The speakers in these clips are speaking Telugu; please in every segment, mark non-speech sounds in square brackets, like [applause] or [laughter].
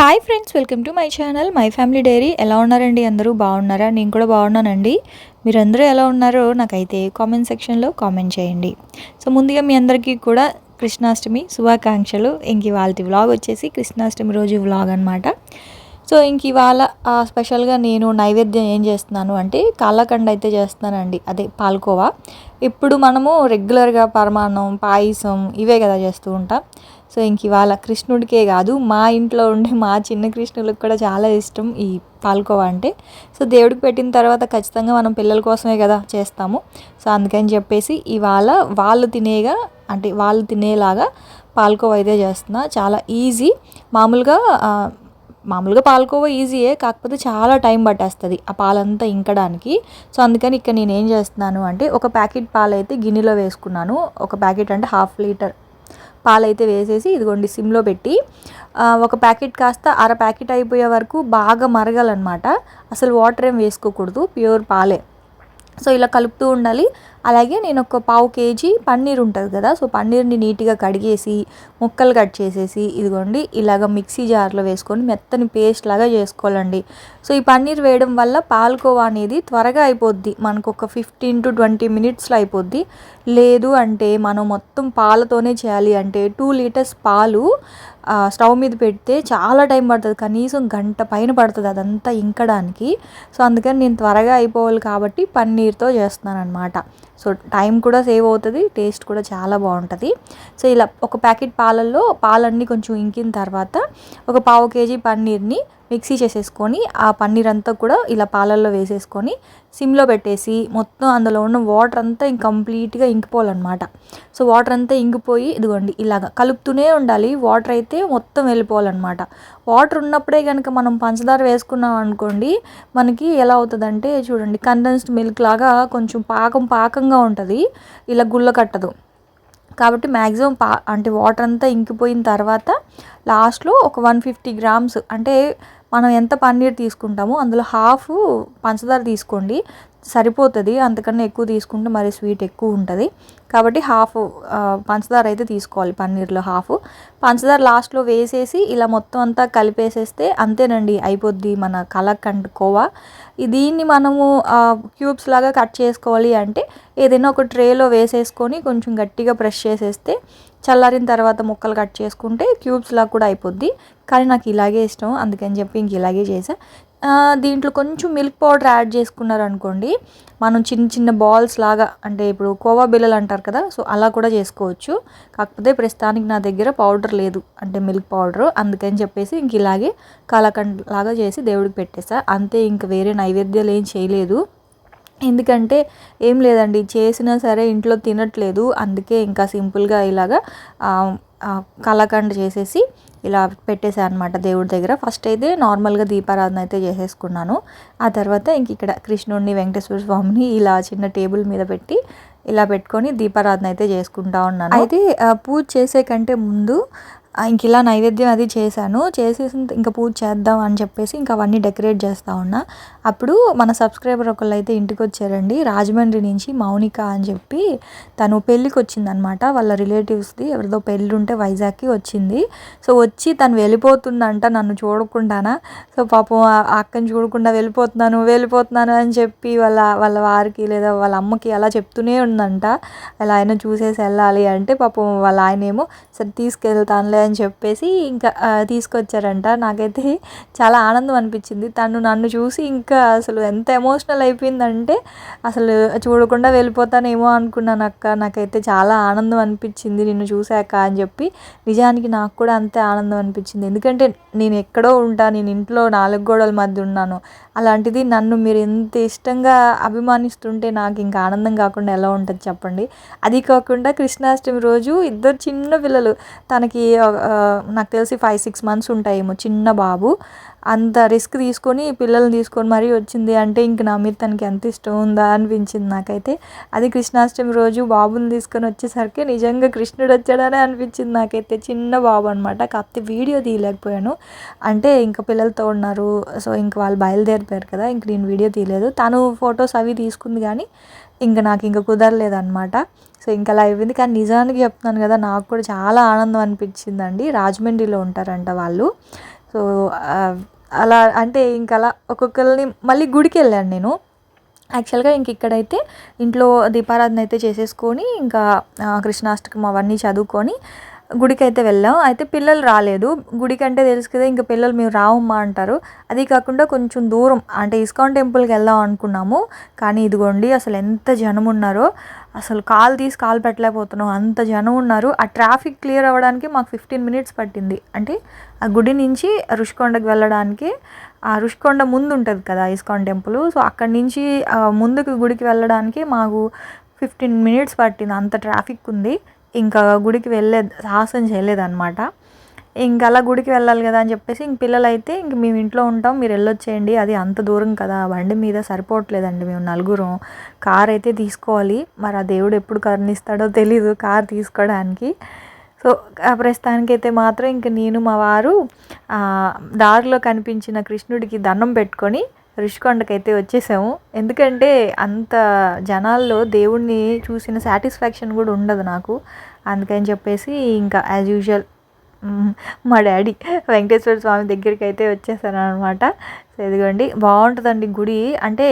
Hi friends welcome to my channel my family diary ఎలా ఉన్నారండి? అందరూ బాగున్నారా? నేను కూడా బాగున్నానండి. మీరందరూ ఎలా ఉన్నారో నాకైతే కామెంట్ సెక్షన్లో కామెంట్ చేయండి. సో ముందుగా మీ అందరికీ కూడా కృష్ణాష్టమి శుభాకాంక్షలు. ఇంక ఇవాళ వ్లాగ్ వచ్చేసి కృష్ణాష్టమి రోజు వ్లాగ్ అనమాట సో ఇంక ఇవాళ స్పెషల్గా నేను నైవేద్యం ఏం చేస్తున్నాను అంటే కాలకండ అయితే చేస్తున్నానండి. అదే పాల్కోవా. ఇప్పుడు మనము రెగ్యులర్గా పరమాన్నం పాయసం ఇవే కదా చేస్తూ ఉంటాం. సో ఇంక ఇవాళ కృష్ణుడికే కాదు మా ఇంట్లో ఉండే మా చిన్న కృష్ణులకు కూడా చాలా ఇష్టం ఈ పాల్కోవా అంటే. సో దేవుడికి పెట్టిన తర్వాత ఖచ్చితంగా మనం పిల్లల కోసమే కదా చేస్తాము. సో అందుకని చెప్పేసి ఇవాళ వాళ్ళు తినేగా అంటే వాళ్ళు తినేలాగా పాల్కోవా అయితే చేస్తున్నా. చాలా ఈజీ. మామూలుగా మామూలుగా పాలకోవా ఈజీయే కాకపోతే చాలా టైం పట్టేస్తుంది ఆ పాలంతా ఇంకడానికి. సో అందుకని ఇక్కడ నేను ఏం చేస్తున్నాను అంటే ఒక ప్యాకెట్ పాలు అయితే గిన్నెలో వేసుకున్నాను. ఒక ప్యాకెట్ అంటే హాఫ్ లీటర్ పాలైతే వేసేసి ఇదిగోండి సిమ్లో పెట్టి ఒక ప్యాకెట్ కాస్త అర ప్యాకెట్ అయిపోయే వరకు బాగా మరగాలన్నమాట. అసలు వాటర్ ఏం వేసుకోకూడదు ప్యూర్ పాలే. సో ఇలా కలుపుతూ ఉండాలి. అలాగే నేను ఒక పావు కేజీ పన్నీర్ ఉంటుంది కదా సో పన్నీర్ని నీట్గా కడిగేసి ముక్కలు కట్ చేసేసి ఇదిగోండి ఇలాగ మిక్సీ జార్లో వేసుకొని మెత్తని పేస్ట్ లాగా చేసుకోవాలండి. సో ఈ పన్నీర్ వేయడం వల్ల పాలకోవా అనేది త్వరగా అయిపోద్ది. మనకు ఒక ఫిఫ్టీన్ టు ట్వంటీ మినిట్స్లో అయిపోద్ది. లేదు అంటే మనం మొత్తం పాలతోనే చేయాలి అంటే టూ లీటర్స్ పాలు స్టవ్ మీద పెడితే చాలా టైం పడుతుంది కనీసం గంట పైన పడుతుంది అదంతా ఇంకడానికి. సో అందుకని నేను త్వరగా అయిపోవాలి కాబట్టి పన్నీర్తో చేస్తున్నాను అనమాట సో టైం కూడా సేవ్ అవుతుంది టేస్ట్ కూడా చాలా బాగుంటుంది. సో ఇలా ఒక ప్యాకెట్ పాలల్లో పాలన్నీ కొంచెం ఇంకిన తర్వాత ఒక పావు కేజీ పన్నీర్ని మిక్సీ చేసేసుకొని ఆ పన్నీర్ అంతా కూడా ఇలా పాలల్లో వేసేసుకొని సిమ్లో పెట్టేసి మొత్తం అందులో ఉన్న వాటర్ అంతా ఇంక కంప్లీట్గా ఇంకిపోవాలన్నమాట. సో వాటర్ అంతా ఇంకిపోయి ఇదిగోండి ఇలాగ కలుపుతూనే ఉండాలి. వాటర్ అయితే మొత్తం వెళ్ళిపోవాలన్నమాట. వాటర్ ఉన్నప్పుడే కనుక మనం పంచదార వేసుకున్నాం అనుకోండి మనకి ఎలా అవుతుందంటే చూడండి కండెన్స్డ్ మిల్క్ లాగా కొంచెం పాకం పాకంగా ఉంటుంది. ఇలా గుల్ల కట్టదు. కాబట్టి మ్యాక్సిమం పా అంటే వాటర్ అంతా ఇంకిపోయిన తర్వాత లాస్ట్లో ఒక వన్ ఫిఫ్టీ గ్రామ్స్ అంటే మనం ఎంత పన్నీర్ తీసుకుంటామో అందులో హాఫ్ పంచదార తీసుకోండి. సరిపోతుంది. అంతకన్నా ఎక్కువ తీసుకుంటే మరి స్వీట్ ఎక్కువ ఉంటుంది. కాబట్టి హాఫ్ పంచదార అయితే తీసుకోవాలి పన్నీర్లో హాఫ్. పంచదార లాస్ట్లో వేసేసి ఇలా మొత్తం అంతా కలిపేసేస్తే అంతేనండి అయిపోద్ది మన కలకండ్ కోవా. దీన్ని మనము క్యూబ్స్ లాగా కట్ చేసుకోవాలి అంటే ఏదైనా ఒక ట్రేలో వేసేసుకొని కొంచెం గట్టిగా ప్రెస్ చేసేస్తే చల్లారిన తర్వాత ముక్కలు కట్ చేసుకుంటే క్యూబ్స్ లాగా కూడా అయిపోద్ది. కానీ నాకు ఇలాగే ఇష్టం. అందుకని చెప్పి ఇంక ఇలాగే చేసా దీంట్లో కొంచెం మిల్క్ పౌడర్ యాడ్ చేసుకున్నారు అనుకోండి మనం చిన్న చిన్న బాల్స్ లాగా అంటే ఇప్పుడు కోవా బిల్లలు అంటారు కదా సో అలా కూడా చేసుకోవచ్చు. కాకపోతే ప్రస్తుతానికి నా దగ్గర పౌడర్ లేదు అంటే మిల్క్ పౌడర్. అందుకని చెప్పేసి ఇంక ఇలాగే కలకండ్ లాగా చేసి దేవుడికి పెట్టేసా అంతే ఇంక వేరే నైవేద్యాలు ఏం చేయలేదు. ఎందుకంటే ఏం లేదండి చేసినా సరే ఇంట్లో తినట్లేదు. అందుకే ఇంకా సింపుల్గా ఇలాగా ఆ, కలాకండ్ చేసేసి ఇలా పెట్టేశాను అనమాట దేవుడి దగ్గర. ఫస్ట్ అయితే నార్మల్గా దీపారాధన అయితే చేసేసుకున్నాను. ఆ తర్వాత ఇంక ఇక్కడ కృష్ణుడిని వెంకటేశ్వర స్వామిని ఇలా చిన్న టేబుల్ మీద పెట్టి ఇలా పెట్టుకొని దీపారాధన అయితే చేసుకుంటా ఉన్నాను. అయితే పూజ చేసే కంటే ముందు ఇంక ఇలా నైవేద్యం అది చేశాను. చేసేసి ఇంకా పూజ చేద్దాం అని చెప్పేసి ఇంకా అవన్నీ డెకరేట్ చేస్తూ ఉన్నా. అప్పుడు మన సబ్స్క్రైబర్ ఒకళ్ళు అయితే ఇంటికి వచ్చారండి రాజమండ్రి నుంచి మౌనిక అని చెప్పి తను పెళ్ళికి వచ్చిందనమాట వాళ్ళ రిలేటివ్స్ది ఎవరిదో పెళ్ళి ఉంటే వైజాగ్కి వచ్చింది. సో వచ్చి తను వెళ్ళిపోతుందంట నన్ను చూడకుండానా. సో పాపం అక్కని చూడకుండా వెళ్ళిపోతున్నాను వెళ్ళిపోతున్నాను అని చెప్పి వాళ్ళ వాళ్ళ వారికి లేదా వాళ్ళ అమ్మకి అలా చెప్తూనే ఉందంట. అలా ఆయన చూసేసి వెళ్ళాలి అంటే పాపం వాళ్ళ ఆయన ఏమో సరే తీసుకెళ్తానులే అని చెప్పేసి ఇంకా తీసుకొచ్చారంట. నాకైతే చాలా ఆనందం అనిపించింది. తను నన్ను చూసి ఇంకా అసలు ఎంత ఎమోషనల్ అయిపోయిందంటే అసలు చూడకుండా వెళ్ళిపోతానేమో అనుకున్నాను అక్క. నాకైతే చాలా ఆనందం అనిపించింది నిన్ను చూశాక అని చెప్పి. నిజానికి నాకు కూడా అంతే ఆనందం అనిపించింది. ఎందుకంటే నేను ఎక్కడో ఉంటా నేను ఇంట్లో నాలుగు గోడల మధ్య ఉన్నాను. అలాంటిది నన్ను మీరు ఎంత ఇష్టంగా అభిమానిస్తుంటే నాకు ఇంకా ఆనందం కాకుండా ఎలా ఉంటుంది చెప్పండి. అది కాకుండా కృష్ణాష్టమి రోజు ఇద్దరు చిన్న పిల్లలు. తనకి నాకు తెలిసి ఫైవ్ సిక్స్ మంత్స్ ఉంటాయేమో చిన్న బాబు. అంత రిస్క్ తీసుకొని పిల్లల్ని తీసుకొని మరీ వచ్చింది అంటే ఇంక నా మీద తనకి ఎంత ఇష్టం ఉందా అనిపించింది నాకైతే. అది కృష్ణాష్టమి రోజు బాబుని తీసుకొని వచ్చేసరికి నిజంగా కృష్ణుడు వచ్చాడనే అనిపించింది నాకైతే. చిన్న బాబు అనమాట కాకపోతే వీడియో తీయలేకపోయాను. అంటే ఇంకా పిల్లలతో ఉన్నారు. సో ఇంక వాళ్ళు బయలుదేరిపోయారు కదా ఇంక నేను వీడియో తీయలేదు. తను ఫొటోస్ అవి తీసుకుంది కానీ ఇంకా నాకు ఇంకా కుదరలేదన్నమాట. సో ఇంకా అలా అయిపోయింది. కానీ నిజానికి చెప్తున్నాను కదా నాకు కూడా చాలా ఆనందం అనిపించిందండి. రాజమండ్రిలో ఉంటారంట వాళ్ళు. సో అలా అంటే ఇంక అలా ఒక్కొక్కరిని మళ్ళీ గుడికి వెళ్ళాను నేను. యాక్చువల్గా ఇంక ఇక్కడైతే ఇంట్లో దీపారాధన అయితే చేసేసుకొని ఇంకా కృష్ణాష్టకం అవన్నీ చదువుకొని గుడికి అయితే వెళ్ళాం. అయితే పిల్లలు రాలేదు. గుడికి అంటే తెలుసు కదా ఇంకా పిల్లలు మీరు రావమ్మా అంటారు. అది కాకుండా కొంచెం దూరం అంటే ఇస్కాన్ టెంపుల్కి వెళ్దాం అనుకున్నాము. కానీ ఇదిగోండి అసలు ఎంత జనం ఉన్నారో. అసలు కాలు తీసి కాలు పెట్టలేకపోతున్నాం. అంత జనం ఉన్నారు. ఆ ట్రాఫిక్ క్లియర్ అవ్వడానికి మాకు ఫిఫ్టీన్ మినిట్స్ పట్టింది. అంటే ఆ గుడి నుంచి రుషికొండకి వెళ్ళడానికి ఆ రుషికొండ ముందు ఉంటుంది కదా ఇస్కాన్ టెంపుల్. సో అక్కడి నుంచి ముందుకు గుడికి వెళ్ళడానికి మాకు ఫిఫ్టీన్ మినిట్స్ పట్టింది. అంత ట్రాఫిక్ ఉంది. ఇంకా గుడికి వెళ్ళే సాహసం చేయలేదన్నమాట. ఇంక అలా గుడికి వెళ్ళాలి కదా అని చెప్పేసి ఇంక పిల్లలు అయితే ఇంక మేము ఇంట్లో ఉంటాం మీరు వెళ్ళొచ్చేయండి అది అంత దూరం కదా బండి మీద సరిపోవట్లేదండి మేము నలుగురం. కార్ అయితే తీసుకోవాలి మరి ఆ దేవుడు ఎప్పుడు కరుణిస్తాడో తెలీదు కార్ తీసుకోవడానికి. సో ప్రస్తుతానికి అయితే మాత్రం ఇంక నేను మా వారు దారిలో కనిపించిన కృష్ణుడికి దండం పెట్టుకొని రిషికొండకైతే వచ్చేసాము. ఎందుకంటే అంత జనాల్లో దేవుణ్ణి చూసిన సాటిస్ఫాక్షన్ కూడా ఉండదు నాకు. అందుకని చెప్పేసి ఇంకా యాజ్ యూజువల్ మా డాడీ వెంకటేశ్వర స్వామి దగ్గరికి అయితే వచ్చేసాను అనమాట సో ఇదిగోండి బాగుంటుందండి గుడి. అంటే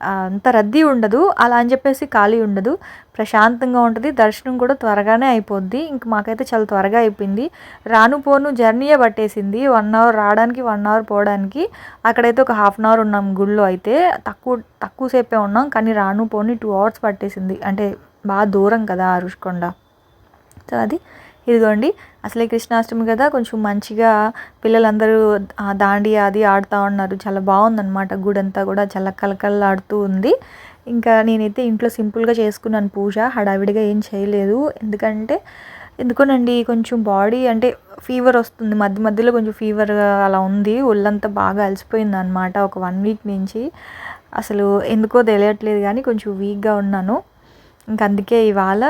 అంత రద్దీ ఉండదు. అలా అని చెప్పేసి ఖాళీ ఉండదు. ప్రశాంతంగా ఉంటుంది. దర్శనం కూడా త్వరగానే అయిపోద్ది. ఇంక మాకైతే చాలా త్వరగా అయిపోయింది. రాను పోను జర్నీయే పట్టేసింది. వన్ అవర్ రావడానికి వన్ అవర్ పోవడానికి. అక్కడైతే ఒక హాఫ్ అన్ అవర్ ఉన్నాం గుళ్ళో అయితే. తక్కువ తక్కువ సేపే ఉన్నాం. కానీ రాను పోని టూ అవర్స్ పట్టేసింది. అంటే బాగా దూరం కదా అరుష్కొండ సో అది ఇదిగోండి అసలే కృష్ణాష్టమి కదా కొంచెం మంచిగా పిల్లలందరూ దాండి అది ఆడుతూ ఉన్నారు. చాలా బాగుందన్నమాట గుడంతా కూడా చాలా కలకలలాడుతూ ఉంది. ఇంకా నేనైతే ఇంట్లో సింపుల్గా చేసుకున్నాను పూజ హడావిడిగా ఏం చేయలేదు. ఎందుకంటే ఎందుకోనండి కొంచెం బాడీ అంటే ఫీవర్ వస్తుంది. మధ్య మధ్యలో కొంచెం ఫీవర్ అలా ఉంది. ఒళ్ళంతా బాగా అలసిపోయింది అనమాట ఒక వన్ వీక్ నుంచి. అసలు ఎందుకో తెలియట్లేదు కానీ కొంచెం వీక్గా ఉన్నాను. ఇంక అందుకే ఇవాళ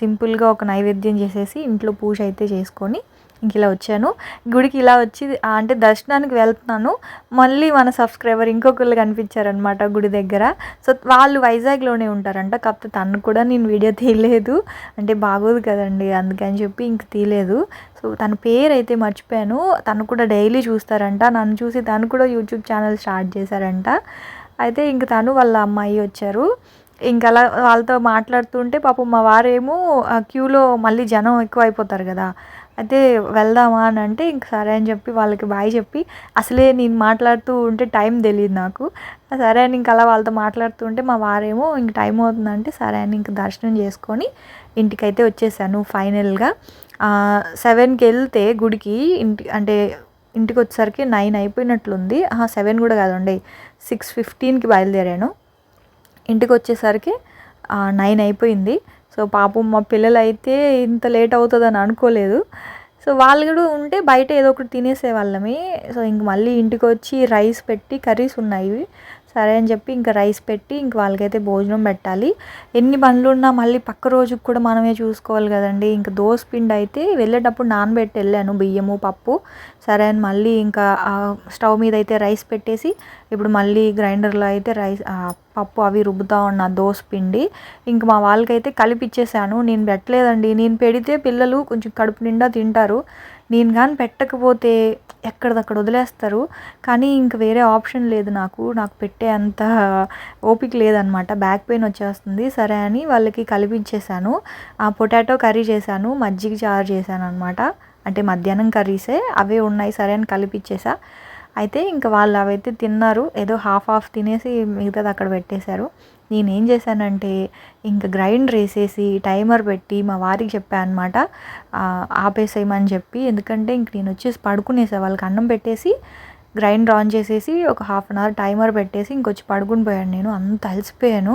సింపుల్గా ఒక నైవేద్యం చేసేసి ఇంట్లో పూజ అయితే చేసుకొని ఇంక ఇలా వచ్చాను. గుడికి ఇలా వచ్చి అంటే దర్శనానికి వెళ్తున్నాను. మళ్ళీ మన సబ్స్క్రైబర్ ఇంకొకళ్ళు కనిపించారనమాట గుడి దగ్గర. సో వాళ్ళు వైజాగ్లోనే ఉంటారంట. కాకపోతే తను కూడా నేను వీడియో తీయలేదు. అంటే బాగోదు కదండి అందుకని చెప్పి ఇంక తీయలేదు. సో తన పేరు అయితే మర్చిపోయాను. తను కూడా డైలీ చూస్తారంట. నన్ను చూసి తను కూడా యూట్యూబ్ ఛానల్ స్టార్ట్ చేశారంట. అయితే ఇంక తను వాళ్ళ అమ్మాయి వచ్చారు. ఇంకా అలా వాళ్ళతో మాట్లాడుతుంటే పాపం మా వారేమో క్యూలో మళ్ళీ జనం ఎక్కువ అయిపోతారు కదా. అయితే వెళ్దామా అని అంటే ఇంక సరే అని చెప్పి వాళ్ళకి బాయ్ చెప్పి అసలే నేను మాట్లాడుతూ ఉంటే టైం తెలియదు నాకు. సరే అని ఇంక అలా వాళ్ళతో మాట్లాడుతూ ఉంటే మా వారేమో ఇంక టైం అవుతుందంటే సరే అని ఇంక దర్శనం చేసుకొని ఇంటికైతే వచ్చేసాను ఫైనల్గా. సెవెన్కి వెళ్తే గుడికి ఇంటి అంటే ఇంటికి వచ్చేసరికి నైన్ అయిపోయినట్లుంది. సెవెన్ కూడా కాదండి సిక్స్ ఫిఫ్టీన్కి బయలుదేరాను. ఇంటికి వచ్చేసరికి నైన్ అయిపోయింది. సో పాపం మా పిల్లలు అయితే ఇంత లేట్ అవుతుందని అనుకోలేదు. సో వాళ్ళు కూడా ఉంటే బయట ఏదో ఒకటి తినేసేవాళ్ళమే. సో ఇంక మళ్ళీ ఇంటికి వచ్చి రైస్ పెట్టి కర్రీస్ ఉన్నాయి. సరే అని చెప్పి ఇంకా రైస్ పెట్టి ఇంక వాళ్ళకైతే భోజనం పెట్టాలి. ఎన్ని బండ్లు ఉన్నా మళ్ళీ పక్క రోజుకి కూడా మనమే చూసుకోవాలి కదండి. ఇంకా దోశ పిండి అయితే వెళ్ళేటప్పుడు నానబెట్టి వెళ్ళాను బియ్యము పప్పు. సరే అని మళ్ళీ ఇంకా స్టవ్ మీద అయితే రైస్ పెట్టేసి ఇప్పుడు మళ్ళీ గ్రైండర్లో అయితే రైస్ పప్పు అవి రుబ్బుతూ ఉన్న దోశ పిండి ఇంక మా వాళ్ళకైతే కలిపిచ్చేసాను. నేను పెట్టలేదండి. నేను పెడితే పిల్లలు కొంచెం కడుపు నిండా తింటారు. నేను కానీ పెట్టకపోతే ఎక్కడిదక్కడ వదిలేస్తారు. కానీ ఇంక వేరే ఆప్షన్ లేదు నాకు. నాకు పెట్టే అంత ఓపిక లేదనమాట బ్యాక్ పెయిన్ వచ్చేస్తుంది. సరే అని వాళ్ళకి కలిపించేశాను. ఆ పొటాటో కర్రీ చేశాను. మజ్జిగ చారు చేశాను అనమాట అంటే మధ్యాహ్నం కర్రీసే. అవే ఉన్నాయి. సరే అని కలిపిచ్చేసా. అయితే ఇంకా వాళ్ళు అవైతే తిన్నారు ఏదో హాఫ్ హాఫ్ తినేసి మిగతాది అక్కడ పెట్టేశారు. నేనేం చేశానంటే ఇంకా గ్రైండర్ వేసేసి టైమర్ పెట్టి మా వారికి చెప్పాను అనమాట ఆపేసేయమని చెప్పి ఎందుకంటే ఇంక నేను వచ్చేసి పడుకునేసా. వాళ్ళకి అన్నం పెట్టేసి గ్రైండర్ ఆన్ చేసేసి ఒక హాఫ్ అన్ అవర్ టైమర్ పెట్టేసి ఇంకొచ్చి పడుకుని పోయాను నేను. అంత అలసిపోయాను.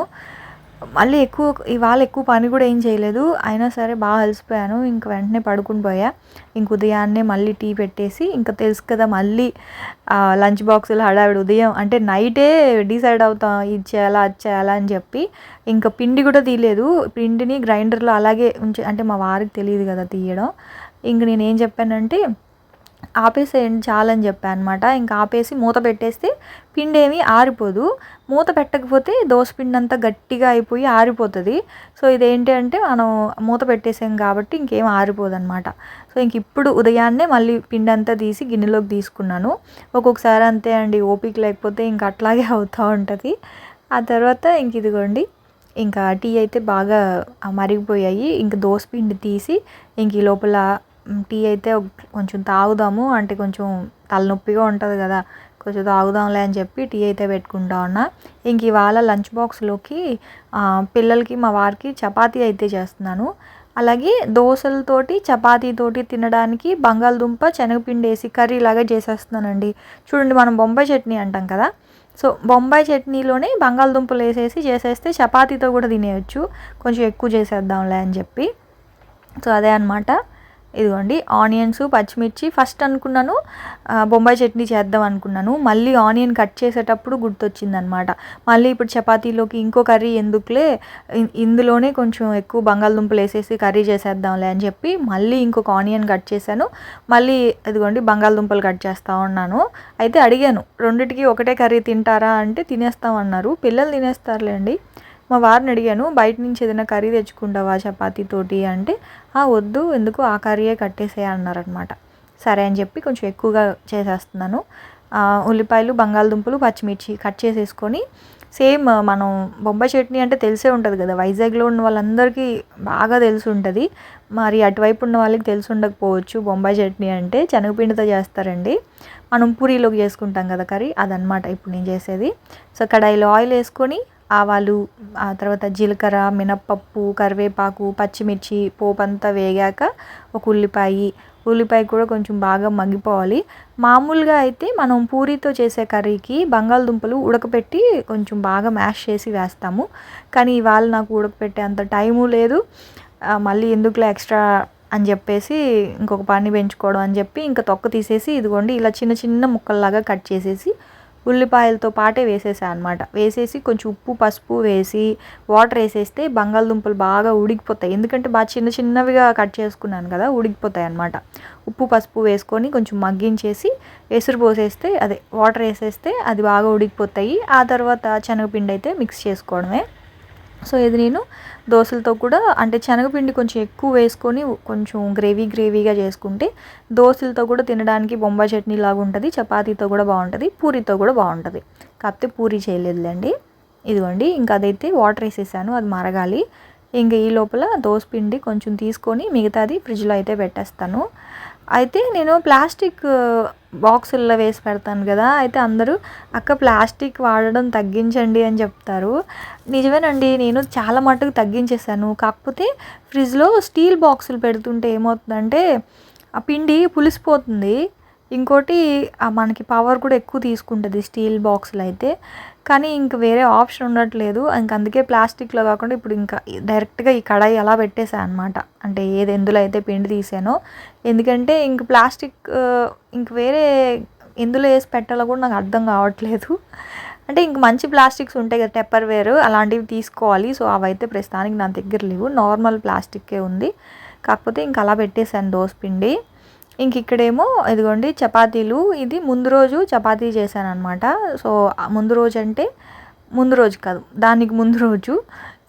మళ్ళీ ఎక్కువ ఇవాళ ఎక్కువ పని కూడా ఏం చేయలేదు. అయినా సరే బాగా అలసిపోయాను. ఇంక వెంటనే పడుకుని పోయా. ఇంక ఉదయాన్నే మళ్ళీ టీ పెట్టేసి ఇంకా తెలుసు కదా మళ్ళీ లంచ్ బాక్సులు హడావిడి ఉదయం అంటే నైటే డిసైడ్ అవుతాం ఇది చేయాలా అది చేయాలా అని చెప్పి ఇంకా పిండి కూడా తీయలేదు. పిండిని గ్రైండర్లో అలాగే ఉంచి అంటే మా వారికి తెలియదు కదా తీయడం. ఇంక నేను ఏం చెప్పానంటే ఆపేసేయండి చాలని చెప్పాను అనమాట ఇంకా ఆపేసి మూత పెట్టేస్తే పిండి ఏమీ ఆరిపోదు. మూత పెట్టకపోతే పిండి అంతా గట్టిగా అయిపోయి ఆరిపోతుంది. సో ఇదేంటి అంటే మనం మూత పెట్టేసాం కాబట్టి ఇంకేం ఆరిపోదు అనమాట సో ఇంక ఇప్పుడు ఉదయాన్నే మళ్ళీ పిండి అంతా తీసి గిన్నెలోకి తీసుకున్నాను. ఒక్కొక్కసారి అంతే అండి ఓపిక లేకపోతే ఇంక అట్లాగే [laughs] అవుతూ ఉంటుంది. ఆ తర్వాత ఇంక ఇదిగోండి ఇంకా టీ అయితే బాగా మరిగిపోయాయి. ఇంక పిండి తీసి ఇంక ఈ లోపల టీ అయితే కొంచెం తాగుదాము అంటే కొంచెం తలనొప్పిగా ఉంటుంది కదా. కొంచెం తాగుదాంలే అని చెప్పి టీ అయితే పెట్టుకుంటా ఉన్నా. ఇంక ఇవాళ లంచ్ బాక్స్లోకి పిల్లలకి మా వారికి చపాతీ అయితే చేస్తున్నాను. అలాగే దోశలతోటి చపాతీతోటి తినడానికి బంగాళదుంప శనగపిండి వేసి కర్రీ లాగా చేసేస్తున్నానండి. చూడండి మనం బొంబాయి చట్నీ అంటాం కదా. సో బొంబాయి చట్నీలోనే బంగాళదుంపలు వేసేసి చేసేస్తే చపాతీతో కూడా తినేయచ్చు. కొంచెం ఎక్కువ చేసేద్దాంలే అని చెప్పి. సో అదే అనమాట ఇదిగోండి ఆనియన్స్ పచ్చిమిర్చి ఫస్ట్ అనుకున్నాను బొంబాయి చట్నీ చేద్దాం అనుకున్నాను. మళ్ళీ ఆనియన్ కట్ చేసేటప్పుడు గుర్తొచ్చింది అనమాట మళ్ళీ ఇప్పుడు చపాతీలోకి ఇంకో కర్రీ ఎందుకులే ఇందులోనే కొంచెం ఎక్కువ బంగాళదుంపలు వేసేసి కర్రీ చేసేద్దాంలే అని చెప్పి మళ్ళీ ఇంకొక ఆనియన్ కట్ చేశాను. మళ్ళీ ఇదిగోండి బంగాళదుంపలు కట్ చేస్తూ ఉన్నాను. అయితే అడిగాను రెండిటికి ఒకటే కర్రీ తింటారా? అంటే తినేస్తామన్నారు. పిల్లలు తినేస్తారులేండి. మా వారిని అడిగాను బయట నుంచి ఏదైనా కర్రీ తెచ్చుకుంటావా చపాతీతోటి? అంటే వద్దు ఎందుకు ఆ కర్రీయే కట్టేసేయ అన్నారనమాట సరే అని చెప్పి కొంచెం ఎక్కువగా చేసేస్తున్నాను. ఉల్లిపాయలు బంగాళదుంపలు పచ్చిమిర్చి కట్ చేసేసుకొని సేమ్ మనం బొంబాయి చట్నీ అంటే తెలిసే ఉంటుంది కదా వైజాగ్లో ఉన్న వాళ్ళందరికీ బాగా తెలిసి ఉంటుంది. మరి అటువైపు ఉన్న వాళ్ళకి తెలిసి ఉండకపోవచ్చు బొంబాయి చట్నీ అంటే శనగపిండితో చేస్తారండి. మనం పూరీలోకి చేసుకుంటాం కదా కర్రీ అదనమాట ఇప్పుడు నేను చేసేది. సో కడాయిలో ఆయిల్ వేసుకొని ఆవాలు ఆ తర్వాత జీలకర్ర మినప్పప్పు కరివేపాకు పచ్చిమిర్చి పోపు అంతా వేగాక ఒక ఉల్లిపాయ. ఉల్లిపాయ కూడా కొంచెం బాగా మగ్గిపోవాలి. మామూలుగా అయితే మనం పూరితో చేసే కర్రీకి బంగాళదుంపలు ఉడకపెట్టి కొంచెం బాగా మ్యాష్ చేసి వేస్తాము. కానీ ఇవాళ నాకు ఉడకపెట్టే అంత టైము లేదు. మళ్ళీ ఎందుకులో ఎక్స్ట్రా అని చెప్పేసి ఇంకొక పని పెంచుకోవడం అని చెప్పి ఇంకా తొక్క తీసేసి ఇదిగోండి ఇలా చిన్న చిన్న ముక్కల్లాగా కట్ చేసేసి ఉల్లిపాయలతో పాటే వేసేసాను అనమాట వేసేసి కొంచెం ఉప్పు పసుపు వేసి వాటర్ వేసేస్తే బంగాళదుంపలు బాగా ఉడికిపోతాయి. ఎందుకంటే బాగా చిన్న చిన్నవిగా కట్ చేసుకున్నాను కదా ఉడికిపోతాయి అనమాట ఉప్పు పసుపు వేసుకొని కొంచెం మగ్గించేసి ఎసురు పోసేస్తే అదే వాటర్ వేసేస్తే అది బాగా ఉడికిపోతాయి. ఆ తర్వాత శనగపిండి అయితే మిక్స్ చేసుకోవడమే. సో ఇది నేను దోశలతో కూడా అంటే శనగపిండి కొంచెం ఎక్కువ వేసుకొని కొంచెం గ్రేవీ గ్రేవీగా చేసుకుంటే దోశలతో కూడా తినడానికి బొంబాయి చట్నీ లాగా ఉంటుంది చపాతీతో కూడా బాగుంటుంది పూరితో కూడా బాగుంటుంది. కాకపోతే పూరి చేయలేదులేండి. ఇదిగోండి ఇంకా అదైతే వాటర్ వేసేసాను అది మరగాలి. ఇంకా ఈ లోపల దోశ పిండి కొంచెం తీసుకొని మిగతాది ఫ్రిడ్జ్లో అయితే పెట్టేస్తాను. అయితే నేను ప్లాస్టిక్ బాక్సుల్లో వేసి పెడతాను కదా అయితే అందరూ అక్క ప్లాస్టిక్ వాడడం తగ్గించండి అని చెప్తారు. నిజమేనండి నేను చాలా మటుకు తగ్గించేసాను కాకపోతే ఫ్రిడ్జ్లో స్టీల్ బాక్సులు పెడుతుంటే ఏమవుతుందంటే ఆ పిండి పులిసిపోతుంది. ఇంకోటి మనకి పవర్ కూడా ఎక్కువ తీసుకుంటుంది స్టీల్ బాక్సులు అయితే కానీ ఇంక వేరే ఆప్షన్ ఉండట్లేదు. ఇంక అందుకే ప్లాస్టిక్లో కాకుండా ఇప్పుడు ఇంకా డైరెక్ట్గా ఈ కడాయి అలా పెట్టేశాను అనమాట అంటే ఏది ఎందులో అయితే పిండి తీసానో ఎందుకంటే ఇంక ప్లాస్టిక్ ఇంక వేరే ఎందులో వేసి పెట్టాలో కూడా నాకు అర్థం కావట్లేదు. అంటే ఇంక మంచి ప్లాస్టిక్స్ ఉంటాయి కదా టెప్పర్ వేర్ అలాంటివి తీసుకోవాలి. సో అవైతే ప్రస్తుతానికి నా దగ్గర లేవు. నార్మల్ ప్లాస్టిక్కే ఉంది. కాకపోతే ఇంక అలా పెట్టేశాను దోసపిండి. ఇంక ఇక్కడేమో ఇదిగోండి చపాతీలు. ఇది ముందు రోజు చపాతీ చేశాను అనమాట సో ముందు రోజు అంటే ముందు రోజు కాదు దానికి ముందు రోజు.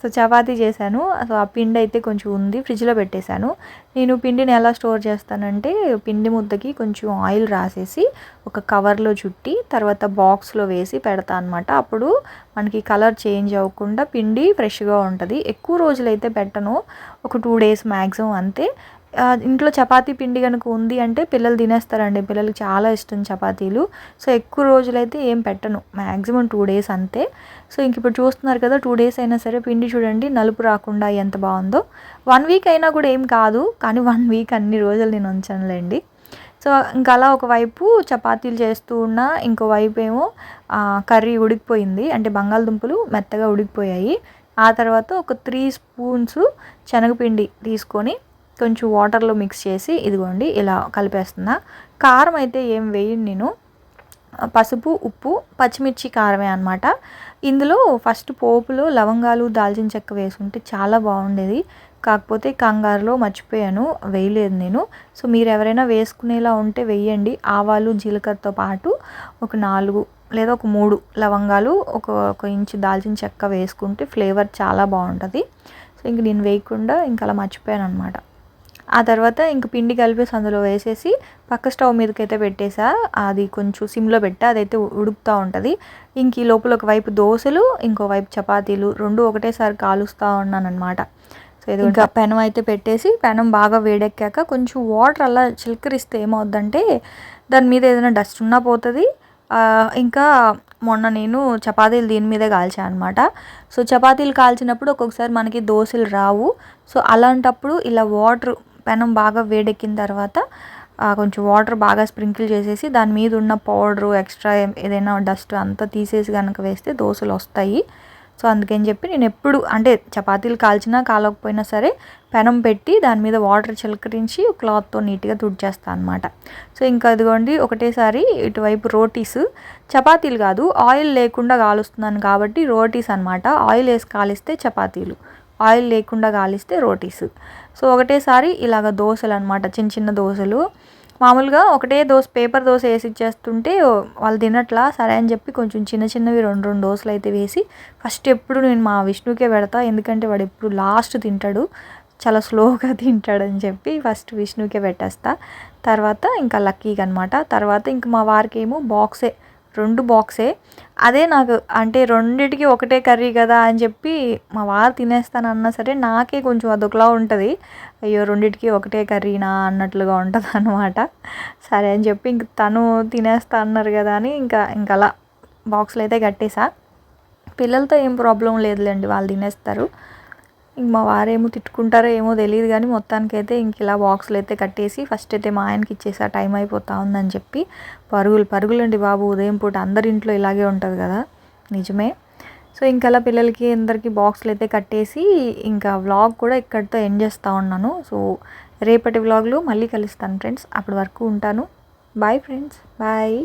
సో చపాతీ చేశాను. సో ఆ పిండి అయితే కొంచెం ఉంది ఫ్రిడ్జ్లో పెట్టేశాను. నేను పిండిని ఎలా స్టోర్ చేస్తానంటే పిండి ముద్దకి కొంచెం ఆయిల్ రాసేసి ఒక కవర్లో చుట్టి తర్వాత బాక్స్లో వేసి పెడతా అనమాట అప్పుడు మనకి కలర్ చేంజ్ అవ్వకుండా పిండి ఫ్రెష్గా ఉంటుంది. ఎక్కువ రోజులైతే పెట్టను. ఒక టూ డేస్ మ్యాక్సిమం అంతే. ఇంట్లో చపాతీ పిండి కనుక ఉంది అంటే పిల్లలు తినేస్తారండి. పిల్లలకి చాలా ఇష్టం చపాతీలు. సో ఎక్కువ రోజులైతే ఏం పెట్టను. మ్యాక్సిమం టూ డేస్ అంతే. సో ఇంక ఇప్పుడు చూస్తున్నారు కదా టూ డేస్ అయినా సరే పిండి చూడండి నలుపు రాకుండా ఎంత బాగుందో. వన్ వీక్ అయినా కూడా ఏం కాదు కానీ వన్ వీక్ అన్ని రోజులు నేను ఉంచానులేండి. సో ఇంకా అలా ఒకవైపు చపాతీలు చేస్తూ ఉన్నా ఇంకో వైపు ఏమో కర్రీ ఉడికిపోయింది. అంటే బంగాళదుంపలు మెత్తగా ఉడికిపోయాయి. ఆ తర్వాత ఒక త్రీ స్పూన్స్ శనగపిండి తీసుకొని కొంచెం వాటర్లో మిక్స్ చేసి ఇదిగోండి ఇలా కలిపేస్తున్నా. కారం అయితే ఏం వేయను నేను. పసుపు ఉప్పు పచ్చిమిర్చి కారమే అనమాట ఇందులో ఫస్ట్ పోపులో లవంగాలు దాల్చిన చెక్క వేసుకుంటే చాలా బాగుండేది. కాకపోతే కంగారులో మర్చిపోయాను వేయలేదు నేను. సో మీరు ఎవరైనా వేసుకునేలా ఉంటే వేయండి. ఆవాలు జీలకర్రతో పాటు ఒక నాలుగు లేదా ఒక మూడు లవంగాలు ఒక ఒక ఇంచు దాల్చిన చెక్క వేసుకుంటే ఫ్లేవర్ చాలా బాగుంటుంది. సో ఇంక నేను వేయకుండా ఇంకా అలా మర్చిపోయాను అనమాట ఆ తర్వాత ఇంక పిండి కలిపేసి అందులో వేసేసి పక్క స్టవ్ మీదకి అయితే పెట్టేసా. అది కొంచెం సిమ్లో పెట్టా అదైతే ఉడుకుతూ ఉంటుంది. ఇంక ఈ లోపల ఒకవైపు దోశలు ఇంకో వైపు చపాతీలు రెండు ఒకటేసారి కాలుస్తూ ఉన్నాను అనమాట సో ఇది ఇంకా పెనం అయితే పెట్టేసి పెనం బాగా వేడెక్కాక కొంచెం వాటర్ అలా చిలకరిస్తే ఏమవుద్దంటే దాని మీద ఏదైనా డస్ట్ ఉన్నా పోతుంది. ఇంకా మొన్న నేను చపాతీలు దీని మీదే కాల్చాను అనమాట సో చపాతీలు కాల్చినప్పుడు ఒక్కొక్కసారి మనకి దోశలు రావు. సో అలాంటప్పుడు ఇలా వాటర్ పెనం బాగా వేడెక్కిన తర్వాత కొంచెం వాటర్ బాగా స్ప్రింకిల్ చేసేసి దాని మీద ఉన్న పౌడరు ఎక్స్ట్రా ఏదైనా డస్ట్ అంతా తీసేసి కనుక వేస్తే దోశలు వస్తాయి. సో అందుకని చెప్పి నేను ఎప్పుడు అంటే చపాతీలు కాల్చినా కాలకపోయినా సరే పెనం పెట్టి దాని మీద వాటర్ చిలకరించి క్లాత్తో నీట్గా తుడిచేస్తాను అనమాట సో ఇంకా అదిగోండి ఒకటేసారి ఇటువైపు రోటీస్. చపాతీలు కాదు ఆయిల్ లేకుండా కాలుస్తున్నాను కాబట్టి రోటీస్ అనమాట ఆయిల్ వేసి కాలిస్తే చపాతీలు ఆయిల్ లేకుండా కాలిస్తే రోటీస్. సో ఒకటేసారి ఇలాగ దోశలు అనమాట చిన్న చిన్న దోశలు. మామూలుగా ఒకటే దోశ పేపర్ దోశ వేసి ఇచ్చేస్తుంటే వాళ్ళు తినట్లా సరే అని చెప్పి కొంచెం చిన్న చిన్నవి రెండు రెండు దోశలు అయితే వేసి ఫస్ట్ ఎప్పుడు నేను మా విష్ణుకే పెడతా ఎందుకంటే వాడు ఎప్పుడు లాస్ట్ తింటాడు చాలా స్లోగా [laughs] తింటాడని చెప్పి ఫస్ట్ విష్ణుకే పెట్టేస్తా. తర్వాత ఇంకా లక్కీగా అనమాట తర్వాత ఇంకా మా వారికి ఏమో బాక్సే రెండు బాక్సే. అదే నాకు అంటే రెండిటికి ఒకటే కర్రీ కదా అని చెప్పి మా వారు తినేస్తానన్నా సరే నాకే కొంచెం అదొకలా ఉంటుంది. అయ్యో రెండిటికి ఒకటే కర్రీనా అన్నట్లుగా ఉంటుంది అనమాట సరే అని చెప్పి ఇంక తను తినేస్తా అన్నారు కదా అని ఇంకా ఇంకా అలా బాక్స్లో అయితే కట్టేసా. పిల్లలతో ఏం ప్రాబ్లం లేదులేండి వాళ్ళు తినేస్తారు. ఇంక మా వారేమో తిట్టుకుంటారో ఏమో తెలియదు కానీ మొత్తానికైతే ఇంక ఇలా బాక్సులు అయితే కట్టేసి ఫస్ట్ అయితే మా ఆయనకి ఇచ్చేసా టైం అయిపోతా ఉందని చెప్పి పరుగులు పరుగులండి బాబు ఉదయం పూట అందరి ఇంట్లో ఇలాగే ఉంటుంది కదా? నిజమే. సో ఇంకలా పిల్లలకి అందరికీ బాక్సులు అయితే కట్టేసి ఇంకా వ్లాగ్ కూడా ఇక్కడితో ఎండ్ చేస్తూ ఉన్నాను. సో రేపటి వ్లాగ్లో మళ్ళీ కలుస్తాను ఫ్రెండ్స్ అప్పటి వరకు ఉంటాను. Bye friends bye